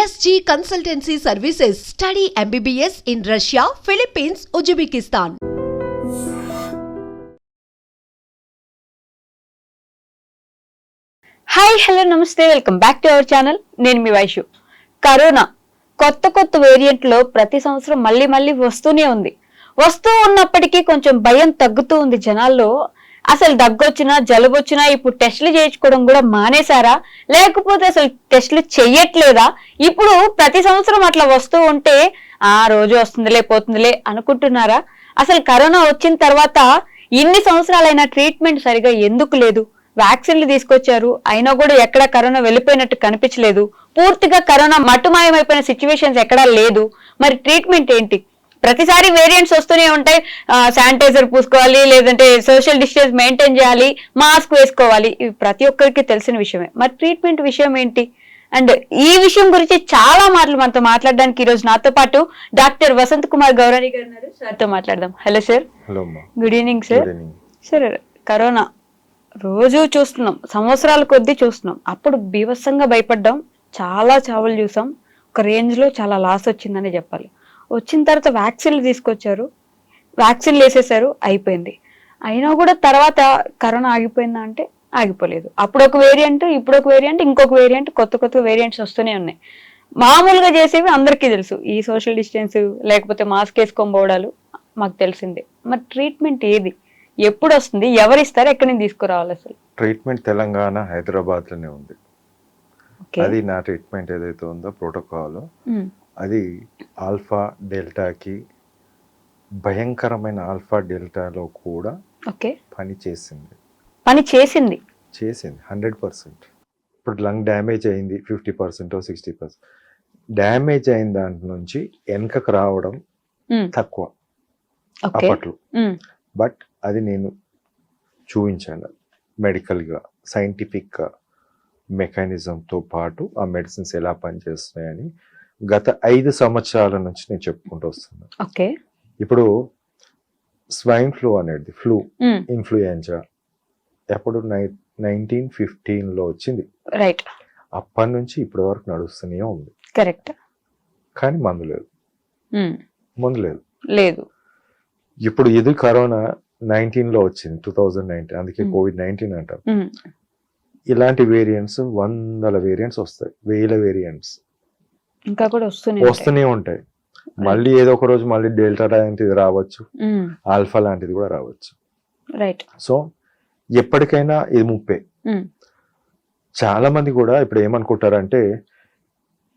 SG consultancy services study MBBS in Russia Philippines Uzbekistan. Hi hello నమస్తే. Welcome back to our channel నేను మీ Vaishu. Corona కొత్త కొత్త వేరియంట్లో ప్రతి సంవత్సరం మళ్ళీ మళ్ళీ వస్తూనే ఉంది. వస్తూ ఉన్నప్పటికీ కొంచెం భయం తగ్గుతూ ఉంది జనాల్లో. అసలు దగ్గొచ్చినా జలుబు వచ్చినా ఇప్పుడు టెస్టులు చేయించుకోవడం కూడా మానేశారా? లేకపోతే అసలు టెస్టులు చెయ్యట్లేదా? ఇప్పుడు ప్రతి సంవత్సరం అట్లా వస్తూ ఉంటే ఆ రోజు వస్తుందిలే పోతుందిలే అనుకుంటున్నారా? అసలు కరోనా వచ్చిన తర్వాత ఇన్ని సంవత్సరాలైనా ట్రీట్మెంట్ సరిగా ఎందుకు లేదు? వ్యాక్సిన్లు తీసుకొచ్చారు అయినా కూడా ఎక్కడ కరోనా వెళ్ళిపోయినట్టు కనిపించలేదు. పూర్తిగా కరోనా మట్టుమాయమైపోయిన సిచ్యువేషన్స్ ఎక్కడా లేదు. మరి ట్రీట్మెంట్ ఏంటి? ప్రతిసారి వేరియంట్స్ వస్తూనే ఉంటాయి. శానిటైజర్ పూసుకోవాలి లేదంటే సోషల్ డిస్టెన్స్ మెయింటైన్ చేయాలి మాస్క్ వేసుకోవాలి. ఇవి ప్రతి ఒక్కరికి తెలిసిన విషయమే. మరి ట్రీట్మెంట్ విషయం ఏంటి? అండ్ ఈ విషయం గురించి చాలా మాటలు మనతో మాట్లాడడానికి ఈ రోజు నాతో పాటు డాక్టర్ వసంత్ కుమార్ గౌరాణి గారు ఉన్నారు. సార్తో మాట్లాడదాం. Hello sir good evening sir సరే కరోనా. రోజు చూస్తున్నాం. సంవత్సరాల కొద్దీ చూస్తున్నాం. అప్పుడు బీభత్సంగా భయపడ్డాం. చాలా చావులు చూసాం. ఒక రేంజ్లో చాలా లాస్ వచ్చిందని చెప్పాలి. వచ్చిన తర్వాత వ్యాక్సిన్లు తీసుకొచ్చారు. వ్యాక్సిన్లు వేసేసారు అయిపోయింది. అయినా కూడా తర్వాత కరోనా ఆగిపోయిందా అంటే ఆగిపోలేదు. అప్పుడు ఒక వేరియంట్ ఇప్పుడు ఒక వేరియంట్ ఇంకొక వేరియంట్ కొత్త కొత్త వేరియంట్స్ వస్తూనే ఉన్నాయి. మామూలుగా చేసేవి అందరికీ తెలుసు. ఈ సోషల్ డిస్టెన్స్ లేకపోతే మాస్క్ వేసుకొని పోవడాలు మాకు తెలిసిందే. మరి ట్రీట్మెంట్ ఏది? ఎప్పుడు వస్తుంది? ఎవరు ఇస్తారు? ఎక్కడి నుంచి తీసుకురావాలి అసలు? ట్రీట్మెంట్ తెలంగాణ హైదరాబాద్లోనే ఉంది అది నా ట్రీట్మెంట్ ఏదైతే ఉందో ప్రోటోకాల్ అది ఆల్ఫా డెల్టాకి భయంకరమైన ఆల్ఫా డెల్టాలో కూడా ఓకే. పని చేసింది. పని చేసింది? చేసింది హండ్రెడ్ పర్సెంట్. ఇప్పుడు లంగ్ డ్యామేజ్ అయింది fifty percent sixty percent. Damage అయిన దాంట్ నుంచి వెనకకు రావడం తక్కువ అప్పట్లో. బట్ అది నేను చూపించాను మెడికల్గా సైంటిఫిక్గా మెకానిజంతో పాటు ఆ మెడిసిన్స్ ఎలా పనిచేస్తున్నాయని గత ఐదు సంవత్సరాల నుంచి నేను చెప్పుకుంటూ వస్తున్నాను ఓకే. ఇప్పుడు స్వైన్ ఫ్లూ అనేది ఫ్లూ ఇన్ఫ్లుయెంజా ఎప్పుడు నైన్టీన్ ఫిఫ్టీన్లో వచ్చింది. రైట్ అప్పటి నుంచి ఇప్పటి వరకు నడుస్తూనే ఉంది. కరెక్ట్ కానీ మందు లేదు. మందు లేదు. లేదు. ఇప్పుడు ఇది కరోనా నైన్టీన్లో వచ్చింది టూ థౌజండ్ నైన్టీన్ అందుకే. కోవిడ్ నైన్టీన్ అంటారు. ఇలాంటి వేరియంట్స్ వందల వేరియంట్స్ వస్తాయి. వేల వేరియంట్స్. ఇంకా కూడా వస్తూనే ఉంటాయి. వస్తూనే ఉంటాయి. మళ్ళీ ఏదో ఒక రోజు మళ్ళీ డెల్టా లాంటిది రావచ్చు. ఆల్ఫా లాంటిది కూడా రావచ్చు. రైట్ సో ఎప్పటికైనా ఇది ముప్పే. చాలా మంది కూడా ఇప్పుడు ఏమనుకుంటారంటే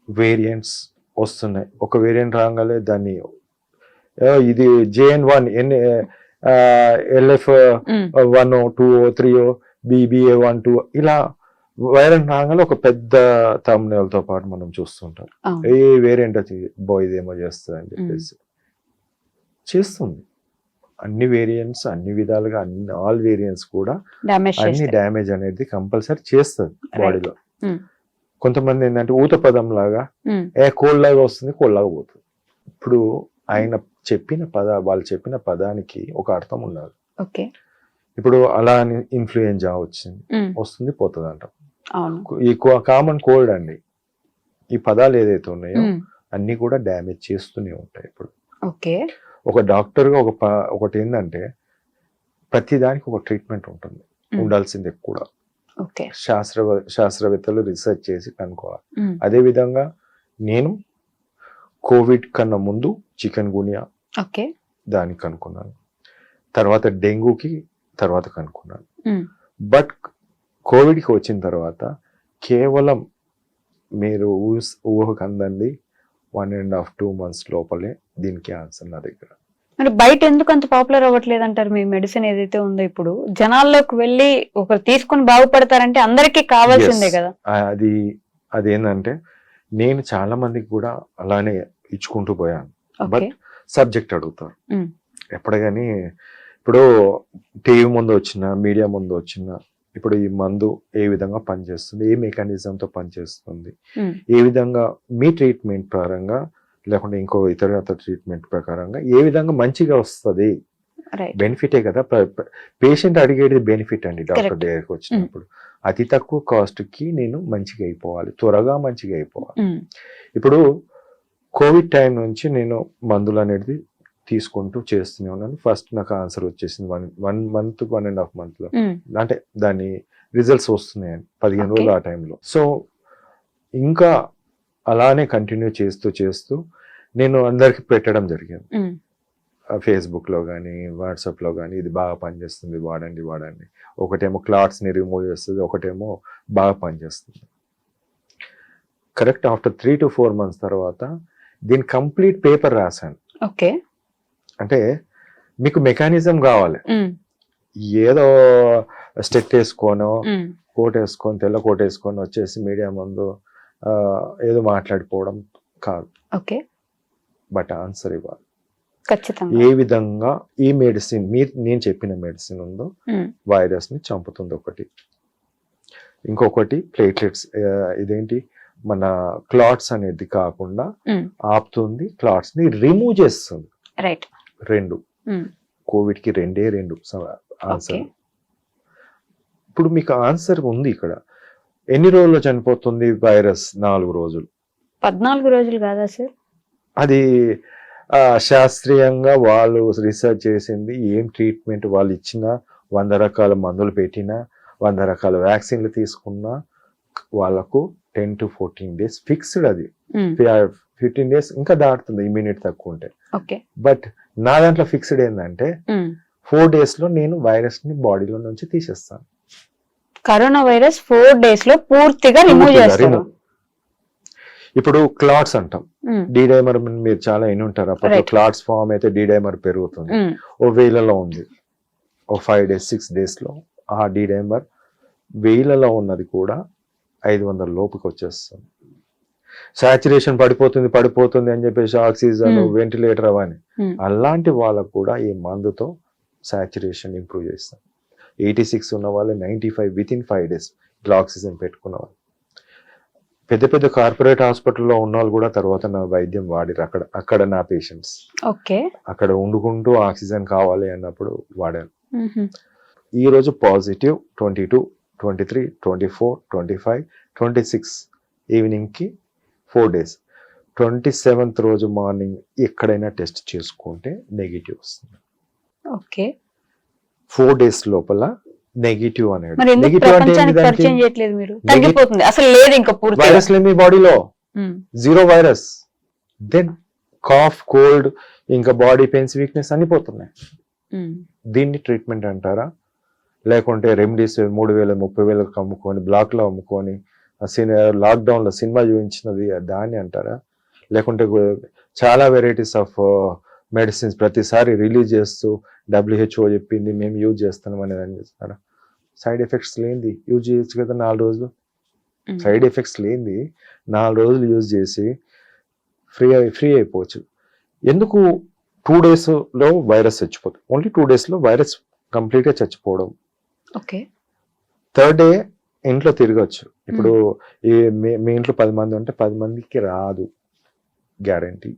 వేరియంట్స్ వస్తున్నాయి. ఒక వేరియంట్ రాగానే దాన్ని "ఆ, ఇది JN one N LF one two three BBA one two ఇలా వైరల్ రాగానే ఒక పెద్ద తమ్నేలతో పాటు మనం చూస్తుంటాం. ఏ వేరియంట్ వచ్చి బో ఇదేమో చేస్తుంది అని చెప్పేసి. చేస్తుంది. అన్ని వేరియంట్స్ అన్ని విధాలుగా అన్ని ఆల్ వేరియంట్స్ కూడా అన్ని. డ్యామేజ్ అనేది కంపల్సరీ చేస్తుంది బాడీలో కొంతమంది ఏంటంటే ఊత పదం లాగా ఏ కోల్డ్ లాగా వస్తుంది కోల్డ్ లాగా పోతుంది. ఇప్పుడు ఆయన చెప్పిన పద వాళ్ళు చెప్పిన పదానికి ఒక అర్థం ఉండాలి. ఓకే. ఇప్పుడు అలా ఇన్ఫ్లుయెంజా వచ్చింది వస్తుంది పోతుంది అంటాం ఈ కామన్ కోల్డ్ అండి. ఈ పదాలు ఏదైతే ఉన్నాయో అన్ని కూడా డ్యామేజ్ చేస్తూనే ఉంటాయి ఇప్పుడు. ఓకే. ఒక డాక్టర్గా ఒక ప- ఒకటి ఏంటంటే ప్రతి దానికి ఒక ట్రీట్మెంట్ ఉంటుంది. ఉండాల్సిందే కూడా. ఓకే. శాస్త్ర శాస్త్రవేత్తలు రీసెర్చ్ చేసి కనుక్కోవాలి. ఉమ్, అదేవిధంగా నేను కోవిడ్ కన్నా ముందు చికెన్ గునియా ఓకే. దానికి కనుక్కున్నాను. తర్వాత డెంగూకి తర్వాత కనుక్కున్నాను. బట్ కోవిడ్కి వచ్చిన తర్వాత కేవలం మీరు ఊహ- ఊహకు అందండి one and half two months లోపలే దీనికి ఆన్సర్ నా దగ్గర. మరి బయట ఎందుకు అంత పాపులర్ అవ్వట్లేదు అంటారు మీ మెడిసిన్ ఏదైతే ఉందో ఇప్పుడు? జనాల్లోకి వెళ్ళి ఒకరు తీసుకొని బాగుపడతారంటే అందరికీ కావాల్సిందే. కదా. అది అదేంటంటే నేను చాలా మందికి కూడా అలానే ఇచ్చుకుంటూ పోయాను. బట్ సబ్జెక్ట్ అడుగుతారు. ఎప్పుడు కానీ ఇప్పుడు టీవీ ముందు వచ్చిన మీడియా ముందు వచ్చిన ఇప్పుడు ఈ మందు ఏ విధంగా పనిచేస్తుంది ఏ మెకానిజంతో పనిచేస్తుంది ఉమ్, ఏ విధంగా మీ ట్రీట్మెంట్ పరంగా లేకుంటే ఇంకో ఇతర ట్రీట్మెంట్ ప్రకారంగా ఏ విధంగా మంచిగా వస్తుంది? బెనిఫిటే కదా? పేషెంట్ అడిగేది బెనిఫిట్ అండి డాక్టర్. దగ్గరికి వచ్చినప్పుడు. అతి తక్కువ కాస్ట్కి నేను మంచిగా అయిపోవాలి త్వరగా మంచిగా అయిపోవాలి. ఉమ్, ఇప్పుడు కోవిడ్ టైం నుంచి నేను మందులు అనేది తీసుకుంటూ చేస్తూనే ఉన్నాను. ఫస్ట్ నాకు ఆన్సర్ వచ్చేసింది one one month one and half మంత్లో ఉమ్, అంటే దాని రిజల్ట్స్ వస్తున్నాయని పదిహేను. రోజులు ఆ టైంలో సో ఇంకా అలానే కంటిన్యూ చేస్తూ చేస్తూ నేను అందరికి పెట్టడం జరిగింది. ఉమ్, ఫేస్బుక్లో కానీ వాట్సాప్లో కానీ ఇది బాగా పనిచేస్తుంది వాడండి వాడండి. ఒకటేమో క్లాట్స్ని రిమూవ్ చేస్తుంది ఒకటేమో బాగా పనిచేస్తుంది. Correct after three to four months తర్వాత దీని కంప్లీట్ పేపర్ రాశాను. ఓకే అంటే మీకు మెకానిజం కావాలి. ఏదో స్టెట్ వేసుకోనో కోట్ వేసుకొని తెల్ల కోట్ వేసుకొని వచ్చేసి మీడియా ముందు ఏదో మాట్లాడిపోవడం కాదు. ఓకే. బట్ ఆన్సర్ ఇవ్వాలి. ఖచ్చితంగా. ఏ విధంగా ఈ మెడిసిన్ మీరు నేను చెప్పిన మెడిసిన్ ఉందో వైరస్ని చంపుతుంది ఒకటి. ఇంకొకటి ప్లేట్లెట్స్ ఇదేంటి? మన క్లాట్స్ అనేది కాకుండా ఆపుతుంది క్లాట్స్ని రిమూవ్ చేస్తుంది. రైట్ రెండు. ఉమ్, కోవిడ్కి రెండే రెండు ఆన్సర్. ఇప్పుడు మీకు ఆన్సర్ ఉంది ఇక్కడ. ఎన్ని రోజుల్లో చనిపోతుంది వైరస్ నాలుగు రోజులు? పద్నాలుగు రోజులు కాదా సార్? అది శాస్త్రీయంగా వాళ్ళు రీసెర్చ్ చేసింది ఏం ట్రీట్మెంట్ వాళ్ళు ఇచ్చినా వంద రకాల మందులు పెట్టినా వంద రకాల వ్యాక్సిన్లు తీసుకున్నా వాళ్ళకు ten to fourteen days fixed అది. ఉమ్, ఫిఫ్టీన్ డేస్ ఇంకా దాటుతుంది ఇమ్యూనిటీ తక్కువ ఉంటే. బట్ నా దాంట్లో ఫిక్స్డ్ ఏంటంటే ఫోర్ డేస్లో నేను వైరస్ని బాడీలో నుంచి తీసేస్తాను. కరోనా వైరస్ ఫోర్ డేస్లో పూర్తిగా రిమూవ్ remove. ఇప్పుడు క్లాట్స్ అంటాం. డీడైమర్ మీరు చాలా ఎన్ని ఉంటారు. అప్పట్లో. క్లాట్స్ ఫామ్ అయితే డీడైమర్ పెరుగుతుంది. ఓ వేలలో ఉంది. ఓ ఫైవ్ డేస్ సిక్స్ డేస్లో ఆ డీడైమర్ వేలలో ఉన్నది కూడా ఐదు వందల లోపుకి వచ్చేస్తుంది. సాచురేషన్ పడిపోతుంది పడిపోతుంది అని చెప్పేసి ఆక్సిజన్. వెంటిలేటర్ అవని. ఉమ్, అలాంటి వాళ్ళకు కూడా ఈ మందుతో సాచురేషన్ ఇంప్రూవ్ చేస్తాం. ఎయిటీ సిక్స్ ఉన్న వాళ్ళు ninety five within five days ఇట్లా ఆక్సిజన్ పెట్టుకున్న వాళ్ళు. పెద్ద పెద్ద కార్పొరేట్ హాస్పిటల్లో ఉన్న వాళ్ళు కూడా తర్వాత నా వైద్యం వాడిరు అక్కడ అక్కడ నా పేషెంట్స్ ఓకే. అక్కడ వండుకుంటూ ఆక్సిజన్ కావాలి అన్నప్పుడు వాడాను ఈ రోజు positive twenty two twenty three twenty four twenty five twenty six ఈవినింగ్కి four days. Twenty seventh రోజు మార్నింగ్ ఎక్కడైనా టెస్ట్ చేసుకుంటే నెగిటివ్ వస్తుంది. ఓకే. ఫోర్ డేస్ లోపల నెగిటివ్ అనేది. నెగిటివ్ అంటే వైరస్ లేని బాడీలో. Zero virus. Then cough cold ఇంకా బాడీ పెయిన్స్ వీక్నెస్ అన్ని పోతున్నాయి. ఉమ్, దీన్ని ట్రీట్మెంట్ అంటారా? లేకుంటే రెమెడీస్ మూడు వేల ముప్పై వేలకు అమ్ముకొని బ్లాక్లో అమ్ముకొని సినిమా లాక్డౌన్లో సినిమా చూపించినది దాన్ని అంటారా? లేకుంటే చాలా వెరైటీస్ ఆఫ్ మెడిసిన్స్ ప్రతిసారి రిలీజ్ చేస్తూ డబ్ల్యూహెచ్ఓ చెప్పింది మేము యూజ్ చేస్తున్నాం అనేది అని చేస్తారా సైడ్ ఎఫెక్ట్స్ లేనిది యూజ్ చేయొచ్చు కదా నాలుగు రోజులు? సైడ్ ఎఫెక్ట్స్ లేనిది నాలుగు రోజులు యూజ్ చేసి ఫ్రీ అయి ఫ్రీ అయిపోవచ్చు. ఎందుకు టూ లో వైరస్ చచ్చిపోతుంది ఓన్లీ టూ లో వైరస్ కంప్లీట్గా చచ్చిపోవడం. ఓకే. థర్డ్ డే ఇంట్లో తిరగచ్చు. ఇప్పుడు ఈ మీ- మీ ఇంట్లో పది మంది ఉంటే పది మందికి రాదు. గ్యారంటీ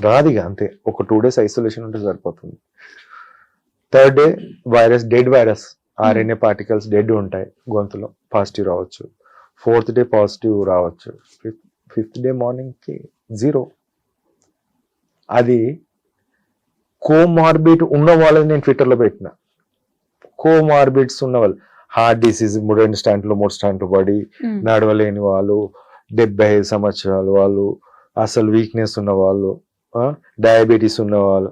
రాదు ఇక అంతే. ఒక టూ డేస్ ఐసోలేషన్ ఉంటే సరిపోతుంది. Third day virus dead virus RNA particles dead ఉంటాయి గొంతులో. పాజిటివ్ రావచ్చు. ఫోర్త్ డే పాజిటివ్ రావచ్చు. ఫిఫ్త్ డే మార్నింగ్కి జీరో అది కోమార్బిడ్ ఉన్న వాళ్ళని నేను ట్విట్టర్లో పెట్టిన. కోమార్బిడ్స్ ఉన్న వాళ్ళు. హార్ట్ డిసీజ్ మూడు రెండు స్టాండ్లు మూడు స్టాండ్లు పడి నడవలేని వాళ్ళు డెబ్బై ఐదు సంవత్సరాలు వాళ్ళు అసలు వీక్నెస్ ఉన్న వాళ్ళు డయాబెటీస్ ఉన్న వాళ్ళు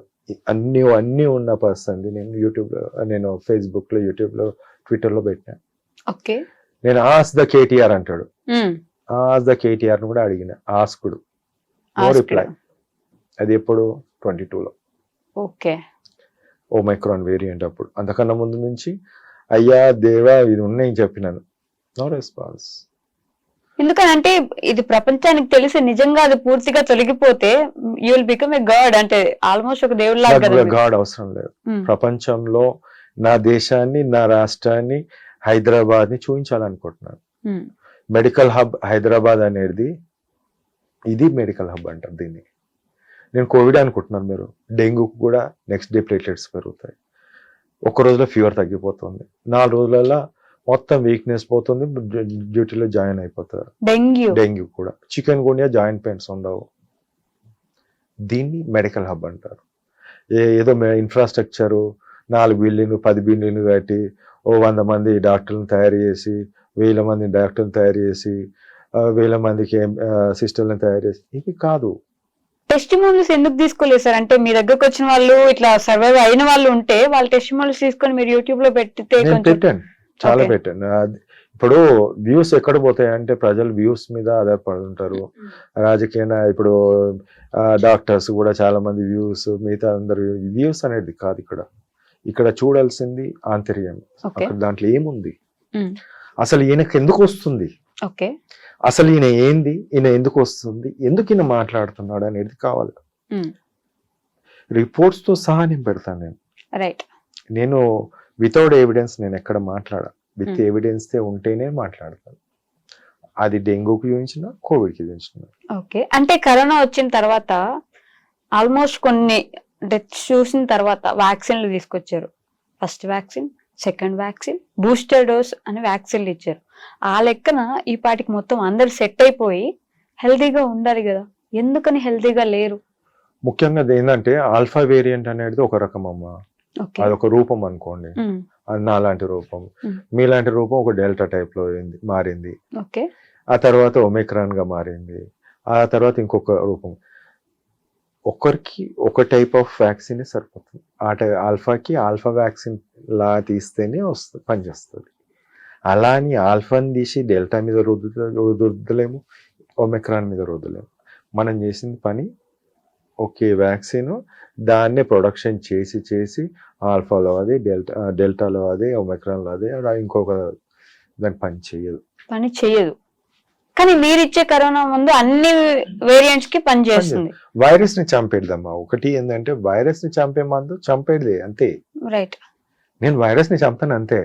అన్ని అన్ని ఉన్న పర్సన్ నేను యూట్యూబ్లో నేను ఫేస్బుక్లో యూట్యూబ్లో ట్విట్టర్లో పెట్టినా ఓకే. నేను ఆస్ ద కేటీఆర్ అంటాడు. ఆస్ ద కేటీఆర్ కూడా అడిగిన. ఆస్కుడు నో. రిప్లై అది ఎప్పుడు? ట్వంటీ టూలో. ఓకే. ఓమైక్రాన్ వేరియంట్ అప్పుడు. అంతకన్నా ముందు నుంచి అయ్యా దేవా ఇది ఉన్నాయి చెప్పినాను. నో రెస్పాన్స్ ఎందుకనంటే ఇది ప్రపంచానికి తెలిసి నిజంగా అది పూర్తిగా తొలగిపోతే you will become a god అంటే ఆల్మోస్ట్ ఒక దేవుడు. గాడ్ అవసరం లేదు. ఉమ్, ప్రపంచంలో నా దేశాన్ని నా రాష్ట్రాన్ని హైదరాబాద్ని చూపించాలనుకుంటున్నాను మెడికల్ హబ్ హైదరాబాద్ అనేది ఇది మెడికల్ హబ్ అంటారు దీన్ని. నేను కోవిడ్ అనుకుంటున్నాను మీరు. డెంగ్యూ కూడా నెక్స్ట్ డే ప్లేట్లెట్స్ పెరుగుతాయి. ఒక రోజులో ఫీవర్ తగ్గిపోతుంది. నాలుగు రోజులలో మొత్తం వీక్నెస్ పోతుంది డ్యూటీలో జాయిన్ అయిపోతారు. డెంగ్యూ. డెంగ్యూ కూడా. చికెన్ గునియా జాయింట్ పెయిన్స్ ఉండవు. దీన్ని మెడికల్ హబ్ అంటారు. ఏ ఏదో ఇన్ఫ్రాస్ట్రక్చరు నాలుగు బిల్డింగ్లు పది బిల్డింగ్లు కట్టి ఓ వంద మంది డాక్టర్లను తయారు చేసి వేల మంది డాక్టర్లు తయారు చేసి వేల మందికి సిస్టర్లను తయారు చేసి ఇవి కాదు. టెస్టిమోనియల్స్ ఎందుకు తీసుకోలేదు సార్? అంటే మీ దగ్గరకు వచ్చిన వాళ్ళు ఇట్లా సర్వైవ్ అయిన వాళ్ళు ఉంటే వాళ్ళ టెస్టిమోనియల్స్ తీసుకొని మీరు యూట్యూబ్లో కొంచెం పెట్టాను. చాలా. పెట్టాను. ఇప్పుడు వ్యూస్ ఎక్కడ పోతాయి అంటే ప్రజలు వ్యూస్ మీద ఆధారపడి ఉంటారు రాజకీయ నా- ఇప్పుడు డాక్టర్స్ కూడా చాలా మంది వ్యూస్ మిగతా అందరు వ్యూస్ అనేది కాదు ఇక్కడ. ఇక్కడ చూడాల్సింది ఆంతర్యం. దాంట్లో ఏముంది? Mm. అసలు ఈయనకు ఎందుకు వస్తుంది? ఓకే. అసలు ఈయన ఏంది? ఈయన ఎందుకు వస్తుంది? ఎందుకు ఈయన మాట్లాడుతున్నాడు అనేది కావాలి. రిపోర్ట్స్తో సహా నేను పెడతాను నేను. రైట్. నేను వితౌట్ ఎవిడెన్స్ నేను ఎక్కడ మాట్లాడా? విత్. ఎవిడెన్స్ ఉంటేనే మాట్లాడతాను. అది డెంగ్యూకి చూపించిన కోవిడ్కి చూపించిన ఓకే. అంటే కరోనా వచ్చిన తర్వాత ఆల్మోస్ట్ కొన్ని డెత్స్ చూసిన తర్వాత వ్యాక్సిన్లు తీసుకొచ్చారు. First vaccine second vaccine booster dose అని వ్యాక్సిన్లు ఇచ్చారు. ఆ లెక్కన ఈ పాటికి మొత్తం అందరు సెట్ అయిపోయి హెల్తీగా ఉండాలి కదా. ఎందుకని హెల్తీగా లేరు? ముఖ్యంగా అది ఏంటంటే ఆల్ఫా వేరియంట్ అనేది ఒక రకం అమ్మ ఓకే అదొక రూపం అనుకోండి. అది నాలాంటి రూపం. మీలాంటి రూపం ఒక డెల్టా టైప్లో మారింది. ఓకే. ఆ తర్వాత ఒమిక్రాన్గా మారింది. ఆ తర్వాత ఇంకొక రూపం. ఒకరికి ఒక టైప్ ఆఫ్ వ్యాక్సిన్ సరిపోతుంది. ఆ టై ఆల్ఫాకి ఆల్ఫా వ్యాక్సిన్ లా తీస్తేనే వస్తుంది పనిచేస్తుంది. అలా అని ఆల్ఫాని తీసి డెల్టా మీద రుద్దు రుద్దలేము ఒమెక్రాన్ మీద రుద్దలేము. మనం చేసిన పని ఓకే వ్యాక్సిన్ దాన్నే ప్రొడక్షన్ చేసి చేసి ఆల్ఫాలో అది డెల్టా డెల్టాలో అదే ఒమెక్రాన్లో అదే అలా ఇంకొక దాని పని చేయదు. పని చేయదు. కానీ మీరు ఇచ్చే కరోనా ముందు అన్ని వేరియంట్స్కి పని చేస్తుంది. వైరస్ని చంపేద్దామా ఒకటి ఏంటంటే వైరస్ని చంపే మందు చంపేది అంతే. రైట్ నేను వైరస్ని చంపాను అంతే.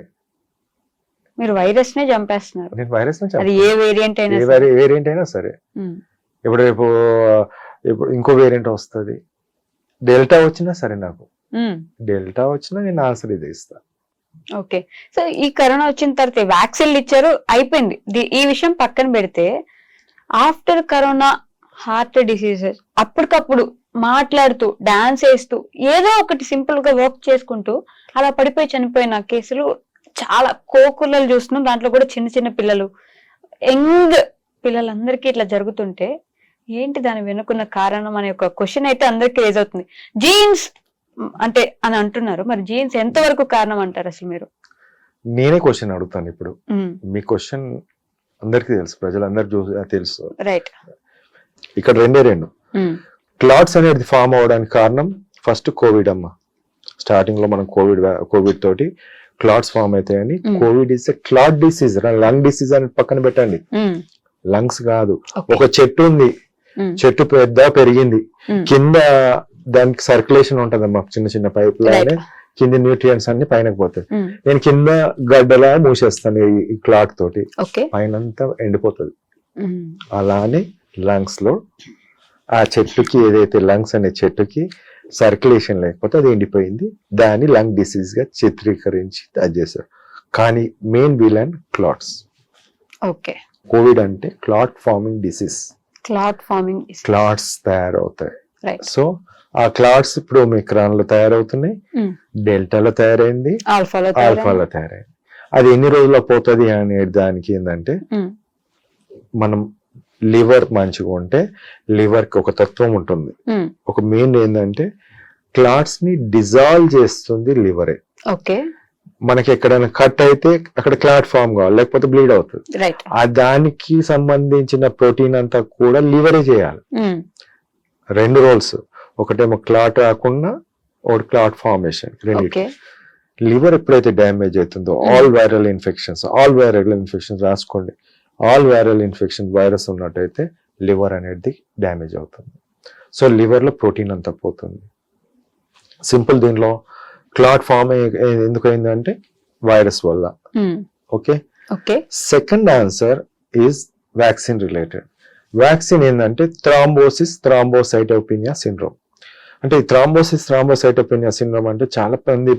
మీరు వైరస్ నే చంపేస్తున్నారు. నేను వైరస్ని అది ఏ వేరియంట్ అయినా ఏ వేరియంట్ అయినా సరే. ఉమ్, ఇప్పుడు రేపు ఇప్పుడు ఇంకో వేరియంట్ వస్తుంది. డెల్టా వచ్చినా సరే నాకు. డెల్టా వచ్చినా నేను ఆన్సర్ ఇదే ఇస్తా. ఓకే. సో ఈ కరోనా వచ్చిన తర్వాత వ్యాక్సిన్లు ఇచ్చారు అయిపోయింది. ఈ విషయం పక్కన పెడితే ఆఫ్టర్ కరోనా హార్ట్ డిసీజెస్ అప్పటికప్పుడు మాట్లాడుతూ డాన్స్ వేస్తూ ఏదో ఒకటి సింపుల్గా వర్క్ చేసుకుంటూ అలా పడిపోయి చనిపోయిన కేసులు చాలా కోకులలు చూస్తున్నాం. దాంట్లో కూడా చిన్న చిన్న పిల్లలు యంగ్ పిల్లలందరికీ ఇట్లా జరుగుతుంటే ఏంటి దాని వెనుకున్న కారణం అనే ఒక క్వశ్చన్ అయితే అందరికీ రేజ్ అవుతుంది. జీన్స్ అంటే అని అంటున్నారు. మరి జీన్స్ ఎంతవరకు కారణం అంటారు అసలు మీరు? నేనే క్వశ్చన్ అడుగుతాను ఇప్పుడు. మీ క్వశ్చన్ అందరికీ తెలుసు ప్రజలందరూ చూ తెలుసు. రైట్ ఇక్కడ రెండే రెండు. క్లాట్స్ అనేది ఫామ్ అవడానికి కారణం ఫస్ట్ కోవిడ్ అమ్మ. స్టార్టింగ్లో మనం కోవిడ్ కోవిడ్ తోటి క్లాట్స్ ఫామ్ అవుతాయని. Covid is clot disease lung disease అని పక్కన పెట్టండి. లంగ్స్ కాదు. ఒక చెట్టు ఉంది. చెట్టు పెద్ద పెరిగింది. కింద దానికి సర్క్యులేషన్ ఉంటదమ్మా చిన్న చిన్న పైప్ లానే. కింద న్యూట్రియంట్స్ అన్ని పైనకి పోతాయి. ఉమ్, నేను కింద గడ్డలా మూసేస్తాను ఈ- క్లాట్ తోటి. పైన ఎండిపోతుంది. ఉమ్, అలానే లంగ్స్లో ఆ చెట్టుకి ఏదైతే లంగ్స్ అనే చెట్టుకి సర్క్యులేషన్ లేకపోతే అది ఎండిపోయింది. దాన్ని లంగ్ డిసీజ్గా చిత్రీకరించి అది చేశారు. కానీ main villain clots okay covid అంటే clot forming disease clot forming clots తయారవుతాయి. సో ఆ క్లాట్స్ ఇప్పుడు మిక్రాన్లో తయారవుతున్నాయి. డెల్టాలో తయారైంది. ఆల్ఫాలో ఆల్ఫాలో తయారైంది. అది ఎన్ని రోజుల్లో పోతుంది అనే దానికి ఏంటంటే మనం లివర్ మంచిగా ఉంటే లివర్కి ఒక తత్వం ఉంటుంది. ఒక మెయిన్ ఏంటంటే క్లాట్స్ని డిజాల్వ్ చేస్తుంది లివరే. ఓకే. మనకి ఎక్కడైనా కట్ అయితే అక్కడ క్లాట్ ఫామ్ కావాలి లేకపోతే బ్లీడ్ అవుతుంది. ఆ దానికి సంబంధించిన ప్రోటీన్ అంతా కూడా లివరే చేయాలి. రెండు రోల్స్. ఒకటేమో క్లాట్ రాకుండా ఒకటి క్లాట్ ఫార్మేషన్. లివర్ ఎప్పుడైతే డ్యామేజ్ అవుతుందో Hmm. All viral infections all viral infections రాసుకోండి. ఆల్ వైరల్ ఇన్ఫెక్షన్ వైరస్ ఉన్నట్టయితే లివర్ అనేది డ్యామేజ్ అవుతుంది. సో లివర్లో ప్రోటీన్ అంతా పోతుంది. సింపుల్ దీనిలో క్లాట్ ఫామ్ ఎందుకు అయిందంటే వైరస్ వల్ల. Okay okay. Second answer is vaccine related vaccine ఏంటంటే థ్రాంబోసిస్ థ్రాంబోసైటోపినియా సిండ్రోమ్ అంటే థ్రాంబోసిస్ థ్రాంబోసైటోపెనియా సిండ్రోమ్ అంటే చాలా మంది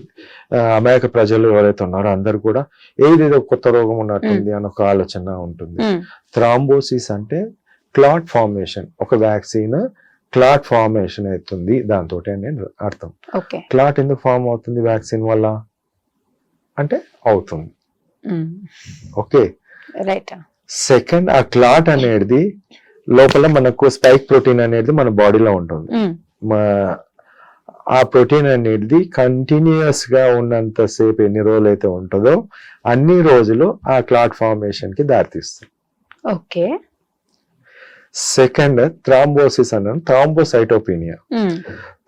ఆ, అమాయక ప్రజలు ఎవరైతే ఉన్నారో అందరు కూడా ఏది కొత్త రోగం ఉన్నట్టుంది అని ఒక ఆలోచన ఉంటుంది. థ్రాంబోసిస్ అంటే క్లాట్ ఫార్మేషన్ ఒక వ్యాక్సిన్ క్లాట్ ఫార్మేషన్ అవుతుంది. దాంతో నేను అర్థం. ఓకే. క్లాట్ ఎందుకు ఫామ్ అవుతుంది వ్యాక్సిన్ వల్ల? అంటే అవుతుంది. ఓకే. రైట్. సెకండ్ ఆ క్లాట్ అనేది లోపల మనకు స్పైక్ ప్రోటీన్ అనేది మన బాడీలో ఉంటుంది. ఆ ప్రోటీన్ అనేది కంటిన్యూస్గా ఉన్నంత సేపు ఎన్ని రోజులు అయితే ఉంటుందో అన్ని రోజులు ఆ క్లాట్ ఫార్మేషన్కి దారితీస్తుంది. ఓకే. సెకండ్ థ్రాంబోసిస్ అన్నాను థ్రాంబోసైటోపినియా.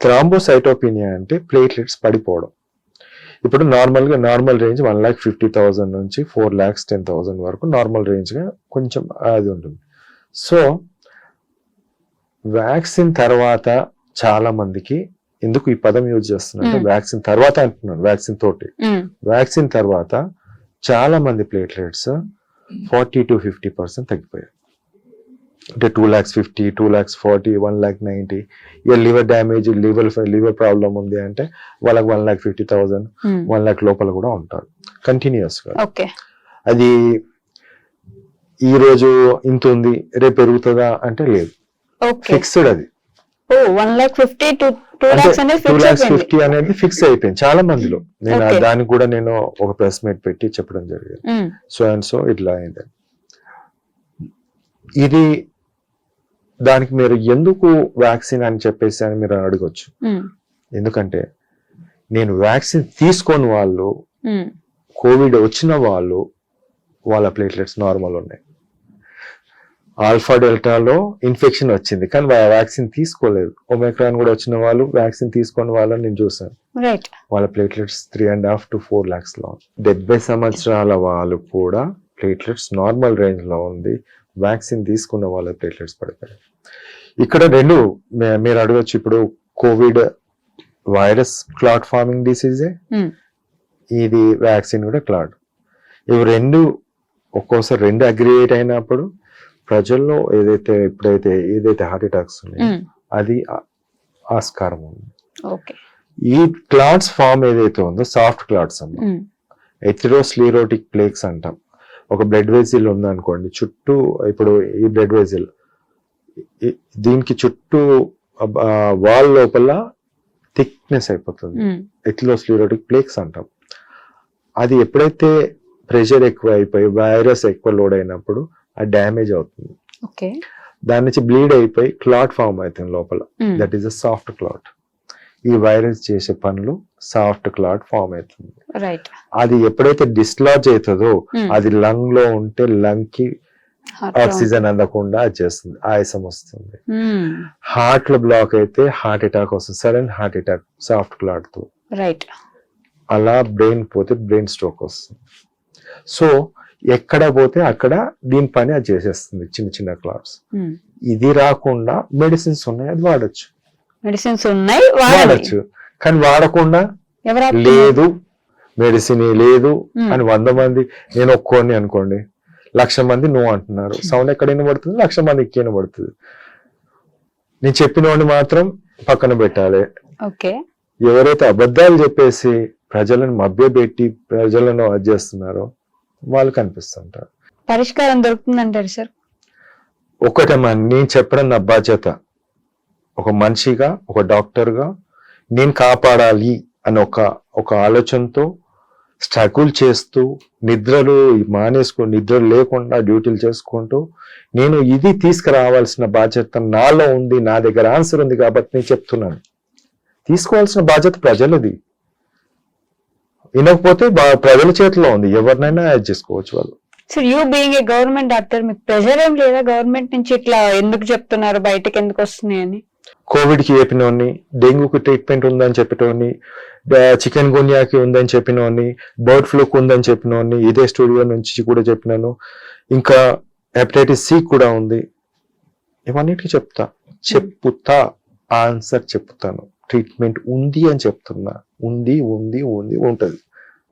థ్రాంబోసైటోపినియా అంటే ప్లేట్లెట్స్ పడిపోవడం. ఇప్పుడు నార్మల్గా normal range one lakh fifty thousand నుంచి ఫోర్ లాక్స్ టెన్ థౌసండ్ వరకు నార్మల్ రేంజ్గా కొంచెం అది ఉంటుంది. సో వ్యాక్సిన్ తర్వాత చాలా మందికి ఎందుకు ఈ పదం యూజ్ చేస్తున్నా Hmm. వ్యాక్సిన్ తర్వాత అంటున్నాను వ్యాక్సిన్ తోటి. వ్యాక్సిన్ తర్వాత చాలా మంది platelets forty to fifty percent తగ్గిపోయాయి. అంటే two lakhs fifty two lakhs forty one lakh ninety ఇక liver damage liver liver problem ఉంది అంటే వాళ్ళకి one lakh fifty thousand one lakh లోపల కూడా ఉంటారు. కంటిన్యూస్గా ఓకే. అది ఈ రోజు ఇంత ఉంది రేపు పెరుగుతుందా అంటే లేదు. ఓకే. ఫిక్స్డ్ అది. ఓ one lakh fifty two two అంటే లాక్స్ అనేది టూ ఫిఫ్టీ అనేది ఫిక్స్ అయిపోయింది. చాలా మందిలో. నేను. దానికి కూడా నేను ఒక ప్రెస్ మీట్ పెట్టి చెప్పడం జరిగింది. సో అండ్ సో ఇట్లా అయింది. ఇది దానికి మీరు ఎందుకు వ్యాక్సిన్ అని చెప్పేసి అని మీరు అడగొచ్చు. ఉమ్, ఎందుకంటే నేను వ్యాక్సిన్ తీసుకొని వాళ్ళు కోవిడ్ వచ్చిన వాళ్ళు వాళ్ళ ప్లేట్లెట్స్ నార్మల్ ఉన్నాయి. ఆల్ఫా డెల్టాలో ఇన్ఫెక్షన్ వచ్చింది. కానీ వ్యాక్సిన్ తీసుకోలేదు. ఒమైక్రాన్ కూడా వచ్చిన వాళ్ళు వ్యాక్సిన్ తీసుకొని వాళ్ళని నేను చూసాను వాళ్ళ platelets three and half to four లాక్స్లో. డెబ్బై సంవత్సరాల వాళ్ళు కూడా ప్లేట్లెట్స్ నార్మల్ రేంజ్లో ఉంది. వ్యాక్సిన్ తీసుకున్న వాళ్ళ ప్లేట్లెట్స్ పడిపోయాయి ఇక్కడ రెండు మీరు అడగచ్చు. ఇప్పుడు కోవిడ్ వైరస్ క్లాట్ ఫార్మింగ్ డిసీజే? ఉమ్, ఇది వ్యాక్సిన్ కూడా క్లాట్. ఇవి రెండు ఒక్కోసారి రెండు అగ్రియేట్ అయినప్పుడు ప్రజల్లో ఏదైతే ఇప్పుడైతే ఏదైతే హార్ట్ అటాక్స్ ఉన్నాయో అది ఆస్కారం ఉంది. ఈ క్లాట్స్ ఫామ్ ఏదైతే ఉందో సాఫ్ట్ క్లాట్స్ అమ్మ. ఎథిరోస్లీరోటిక్ ప్లేక్స్ అంటాం. ఒక బ్లడ్ వెజిల్ ఉందనుకోండి చుట్టూ ఇప్పుడు ఈ బ్లడ్ వెజిల్ దీనికి చుట్టూ వాల్ లోపల థిక్నెస్ అయిపోతుంది. ఎథిలోస్లీరోటిక్ ప్లేక్స్ అంటాం. అది ఎప్పుడైతే ప్రెషర్ ఎక్కువ అయిపోయి వైరస్ ఎక్కువ లోడ్ అయినప్పుడు ఆ డ్యామేజ్ అవుతుంది. ఓకే. దాని నుంచి బ్లీడ్ అయిపోయి క్లాట్ ఫామ్ అవుతుంది లోపల. That is a soft clot ఈ వైరస్ చేసే పనులు సాఫ్ట్ క్లాట్ ఫామ్ అవుతుంది. రైట్ అది ఎప్పుడైతే డిస్లాజ్ అవుతుందో ఉమ్, అది లంగ్లో ఉంటే లంగ్కి ఆక్సిజన్ అందకుండా అది చేస్తుంది ఆయాసం వస్తుంది. హార్ట్లో బ్లాక్ అయితే హార్ట్ అటాక్ వస్తుంది. సడన్ హార్ట్ అటాక్ సాఫ్ట్ క్లాట్తో. రైట్ అలా బ్రెయిన్ పోతే బ్రెయిన్ స్ట్రోక్ వస్తుంది. సో ఎక్కడ పోతే అక్కడ దీని పని అది చేసేస్తుంది చిన్న చిన్న క్లాట్స్ ఉమ్, ఇది రాకుండా మెడిసిన్స్ ఉన్నాయి అది వాడచ్చు. మెడిసిన్స్ ఉన్నాయి వాడచ్చు. కానీ వాడకుండా? లేదు మెడిసిన్ లేదు ఉమ్, అని వంద మంది నేను ఒక్కోని అనుకోండి లక్ష మంది నువ్వు అంటున్నారు. సౌండ్ ఎక్కడ వినబడుతుంది? లక్ష మందికి వినబడుతుంది? నేను చెప్పిన వాడిని మాత్రం పక్కన పెట్టాలి. ఓకే. ఎవరైతే అబద్ధాలు చెప్పేసి ప్రజలను మభ్యపెట్టి ప్రజలను అది చేస్తున్నారో వాళ్ళు కనిపిస్తుంటారు. పరిష్కారం దొరుకుతుందంటారు సార్? ఒకటమ్మా నేను చెప్పడం నా బాధ్యత. ఒక మనిషిగా ఒక డాక్టర్గా నేను కాపాడాలి అని ఒక ఒక ఆలోచనతో స్ట్రగుల్ చేస్తూ నిద్రలు మానేసుకు నిద్ర లేకుండా డ్యూటీలు చేసుకుంటూ నేను ఇది తీసుకురావాల్సిన బాధ్యత నాలో ఉంది నా దగ్గర ఆన్సర్ ఉంది కాబట్టి నేను చెప్తున్నాను. తీసుకోవాల్సిన బాధ్యత ప్రజలది. వినకపోతే ప్రజల చేతిలో ఉంది. ఎవరినైనా యాడ్ చేసుకోవచ్చు వాళ్ళు. Sir you being a government doctor మీకు ప్రెషర్ ఏం లేదా? గవర్నమెంట్ నుంచి ఇట్లా ఎందుకు చెప్తున్నారు? బయటకు ఎందుకు వస్తున్నాయి అని? కోవిడ్కి చెప్పినోని డెంగ్యూకి ట్రీట్మెంట్ ఉందని చెప్పినోని చికెన్ గున్యాకి ఉందని చెప్పినోని బర్డ్ ఫ్లూకి ఉందని చెప్పినోని ఇదే స్టూడియో నుంచి కూడా చెప్పినాను. ఇంకా హెపటైటిస్ సి కూడా ఉంది. ఇవన్నిటికి చెప్తా. చెప్పుతా. ఆన్సర్ చెప్తాను. ట్రీట్మెంట్ ఉంది అని చెప్తున్నా. ఉంది ఉంది ఉంది ఉంటుంది.